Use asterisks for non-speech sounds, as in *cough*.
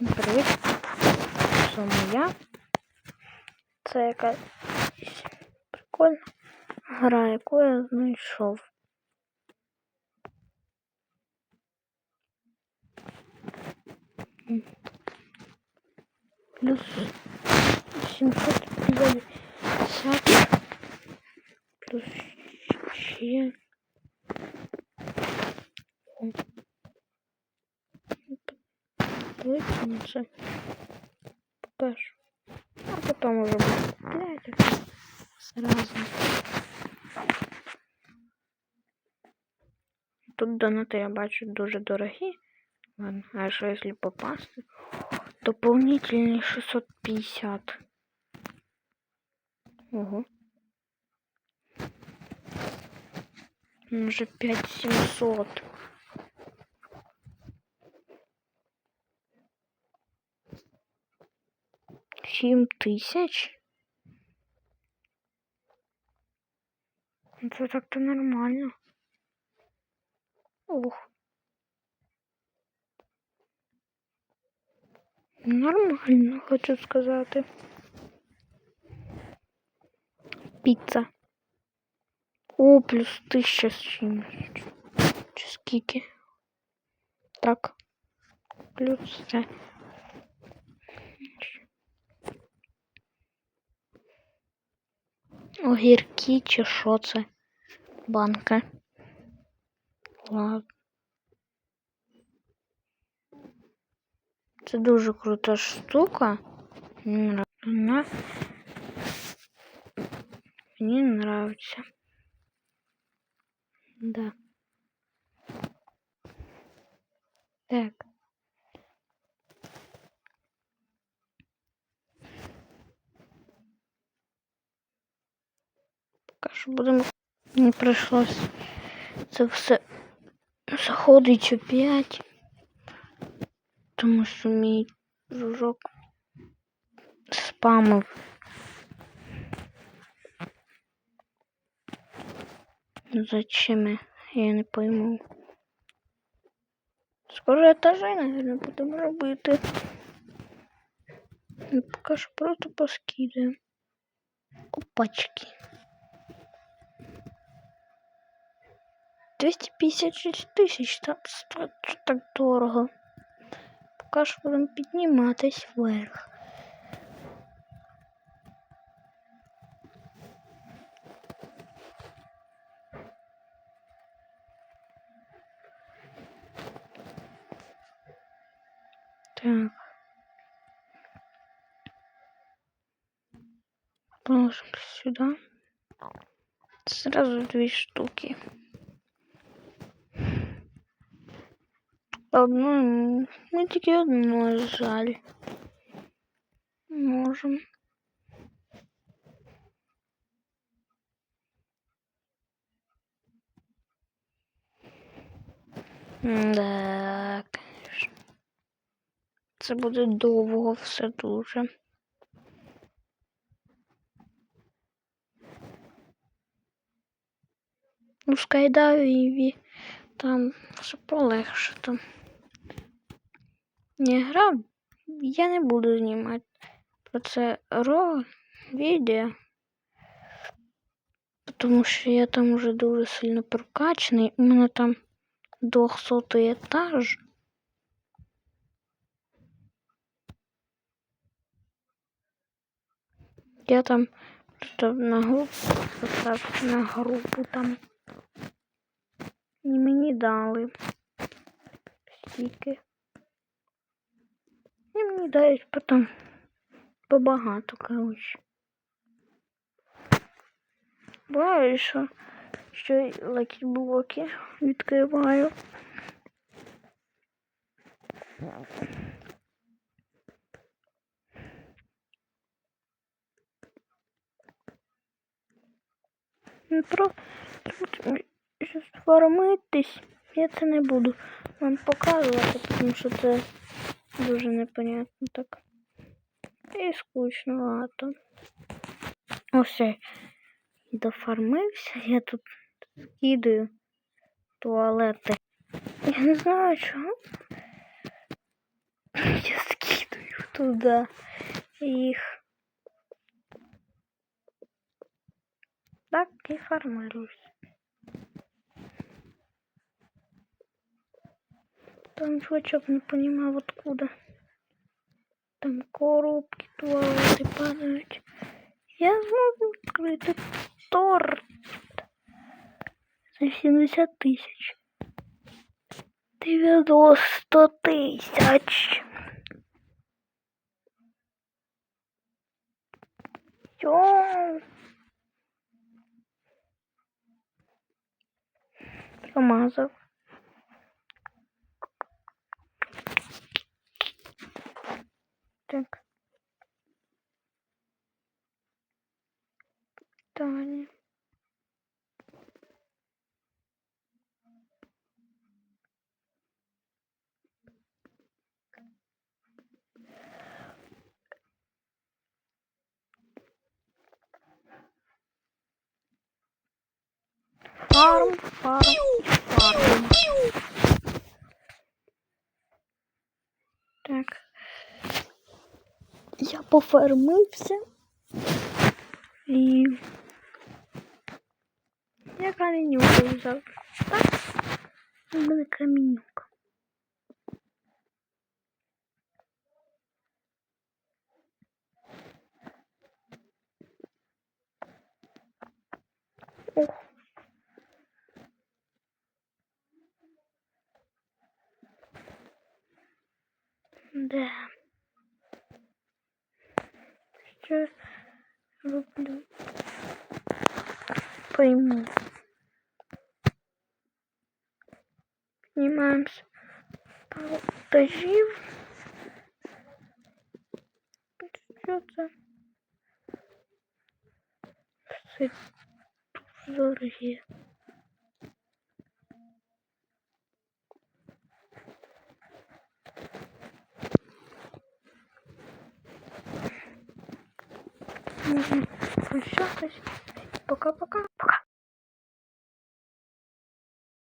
Всім привіт! Це моя. Це якась прикольна гра, яку я знайшов. Плюс 750 плюс ще. О. Выкинется. Покажу. А потом уже куплять сразу. Тут донати я бачу дуже дорогі. Ладно, а що якщо попасти? Дополнительный 650. Ого. Уже 5700. Сім тисяч? Ну, Це так-то нормально. Ох. Нормально, хочу сказати. Піца. О, плюс тисяча з чимось. Чи скільки? Так. Плюс це. Огірки чи що це? Банка. Ладно. Це дуже крута штука. Мені нрав- Вона мені нравится. Да. Так. Що будемо. Мені прийшлось це все заходить опять. Тому що мій дружок спамив. Зачем я? Не пойму. Скоро етажей, наверное, будемо робити. Ну, Поки що просто поскидаємо. Опачки. 256 тисяч, так, стоїть так дорого. Поки що будемо підніматись вверх. Так. Положим сюда. Сразу две штуки. Одну, м, ну тільки одну, жаль. Можем. Да, конечно. Це буде довго все дуже. У скайдайві там все полегше там. Не грав, я не буду знімати про це ро відео. Тому що я там уже дуже сильно прокачаний. У мене там 200 етаж. Я там просто на групу на групу там. І мені дали стільки. І мені дають потім побагато, коротше. Буває, що ще й лакі блоки відкриваю. Про щось фармитись. Я це не буду вам показувати, тому що це дуже непонятно так. І скучновато. Ось я дофармився. Я тут скидаю туалети. Я не знаю чого. *clears throat* Я скидаю. туди їх. Так і формируюсь. Там чувачок не понимал откуда. Там коробки туалеты падают. Я смогу открыть торт за 70 тысяч. 90 тысяч. Йоу. Промазав. yapacak. Tane. Farm, farm, farm. Я пофармився. І я камінюку взяв. Так, у мене камінюка. Ох. Да. Що роблю? Пойму. Піднімаємося пару етажів. Що це? Все дуже Дорогі. Можна прощатись. Пока-пока. Пока.